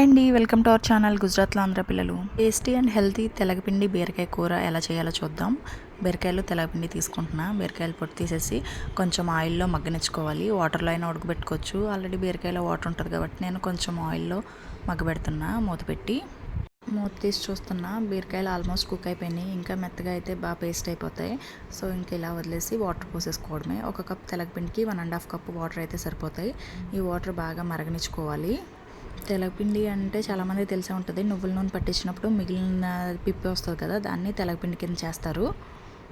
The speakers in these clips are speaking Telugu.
హాయ్ అండి వెల్కమ్ టు అవర్ ఛానల్ గుజరాత్లో ఆంధ్ర పిల్లలు. టేస్టీ అండ్ హెల్తీ తెలగపిండి బీరకాయ కూర ఎలా చేయాలో చూద్దాం. బీరకాయలు తెలగపిండి తీసుకుంటున్నా. బీరకాయలు పొట్టు తీసేసి కొంచెం ఆయిల్లో మగ్గనిచ్చుకోవాలి. వాటర్లో అయినా ఉడకబెట్టుకోవచ్చు. ఆల్రెడీ బీరకాయలో వాటర్ ఉంటుంది కాబట్టి నేను కొంచెం ఆయిల్లో మగ్గబెడుతున్నా మూత పెట్టి. మూత తీసి చూస్తున్నా. బీరకాయలు ఆల్మోస్ట్ కుక్ అయిపోయినాయి. ఇంకా మెత్తగా అయితే బాగా పేస్ట్ అయిపోతాయి. సో ఇంక ఇలా వదిలేసి వాటర్ పోసేసుకోవడమే. ఒక cup తెలగపిండికి one and half cup water అయితే సరిపోతాయి. ఈ వాటర్ బాగా మరగనిచ్చుకోవాలి. తెలగపిండి అంటే చాలామంది తెలిసే ఉంటుంది. నువ్వుల నూనె పట్టించినప్పుడు మిగిలిన పిప్పి వస్తుంది కదా దాన్ని తెలగపిండి కింద చేస్తారు.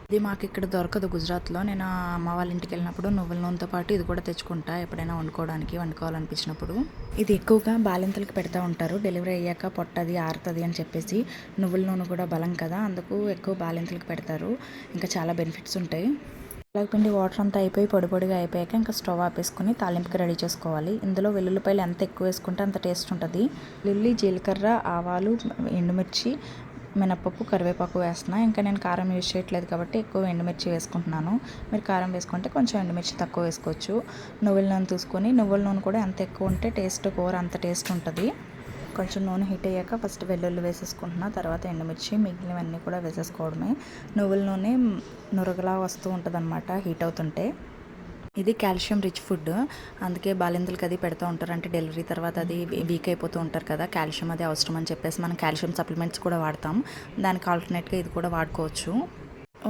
ఇది మాకు ఇక్కడ దొరకదు గుజరాత్లో. నేను అమ్మ వాళ్ళ ఇంటికి వెళ్ళినప్పుడు నువ్వుల నూనెతో పాటు ఇది కూడా తెచ్చుకుంటా ఎప్పుడైనా వండుకోవడానికి వండుకోవాలనిపించినప్పుడు. ఇది ఎక్కువగా బాలింతలకు పెడతా ఉంటారు. డెలివరీ అయ్యాక పొట్టది ఆరుతుంది అని చెప్పేసి నువ్వుల నూనె కూడా బలం కదా అందుకు ఎక్కువ బాలింతలకు పెడతారు. ఇంకా చాలా బెనిఫిట్స్ ఉంటాయి. పిండి వాటర్ అంతా అయిపోయి పొడి పొడిగా అయిపోయాక ఇంకా స్టవ్ ఆపేసుకుని తాలింపుకి రెడీ చేసుకోవాలి. ఇందులో వెల్లుల్లిపాయలు ఎంత ఎక్కువ వేసుకుంటే అంత టేస్ట్ ఉంటుంది. లిల్లీ జీలకర్ర ఆవాలు ఎండుమిర్చి మినపప్పు కరివేపాకు వేస్తున్నా. ఇంకా నేను కారం యూజ్ చేయట్లేదు కాబట్టి ఎక్కువ ఎండుమిర్చి వేసుకుంటున్నాను. మీరు కారం వేసుకుంటే కొంచెం ఎండుమిర్చి తక్కువ వేసుకోవచ్చు. నువ్వుల నూనె తీసుకొని నువ్వుల నూనె కూడా ఎంత ఎక్కువ ఉంటే టేస్ట్ కూర అంత టేస్ట్ ఉంటుంది. కొంచెం నూనె హీట్ అయ్యాక ఫస్ట్ వెల్లుల్లి వేసేసుకుంటున్నా తర్వాత ఎండుమిర్చి మిగిలినవన్నీ కూడా వేసేసుకోవడమే. నువ్వుల నూనె నురగలా వస్తూ ఉంటుంది అనమాట హీట్ అవుతుంటే. ఇది కాల్షియం రిచ్ ఫుడ్. అందుకే బాలింతలకి అది పెడుతూ ఉంటారు అంటే డెలివరీ తర్వాత అది వీక్ అయిపోతూ ఉంటారు కదా కాల్షియం అది అవసరం అని చెప్పేసి మనం కాల్షియం సప్లిమెంట్స్ కూడా వాడతాం. దానికి ఆల్టర్నేట్గా ఇది కూడా వాడుకోవచ్చు.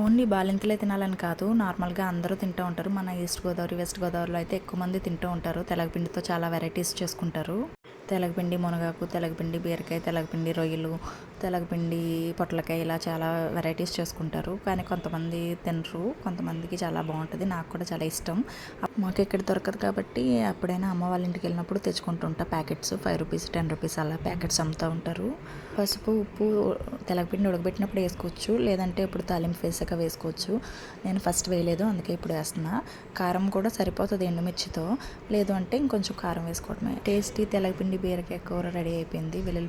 ఓన్లీ బాలింతలే తినాలని కాదు నార్మల్గా అందరూ తింటూ ఉంటారు. మన ఈస్ట్ గోదావరి వెస్ట్ గోదావరిలో అయితే ఎక్కువ మంది తింటూ ఉంటారు. తెలగపిండితో చాలా వెరైటీస్ చేసుకుంటారు. తెలగపిండి మునగాకు తెలగపిండి బీరకాయ తెలగపిండి రొయ్యలు తెలగపిండి పొట్లకాయ ఇలా చాలా వెరైటీస్ చేసుకుంటారు. కానీ కొంతమంది తినరు. కొంతమందికి చాలా బాగుంటుంది. నాకు కూడా చాలా ఇష్టం. మాకు ఇక్కడ దొరకదు కాబట్టి ఎప్పుడైనా అమ్మ వాళ్ళ ఇంటికి వెళ్ళినప్పుడు తెచ్చుకుంటుంటా packets. Five rupees ten rupees అలా ప్యాకెట్స్ అమ్ముతూ ఉంటారు. పసుపు ఉప్పు తెలగపిండి ఉడకబెట్టినప్పుడు వేసుకోవచ్చు. లేదంటే ఇప్పుడు తాలింపు వేసాక వేసుకోవచ్చు. నేను ఫస్ట్ వేయలేదు. అందుకే ఇప్పుడు వేస్తున్నా. కారం కూడా సరిపోతుంది ఎండుమిర్చితో. లేదు అంటే ఇంకొంచెం కారం వేసుకోవడమే. టేస్టీ తెలగపిండి బీరకాయ కూర రెడీ అయిపోయింది. వెల్లుల్లి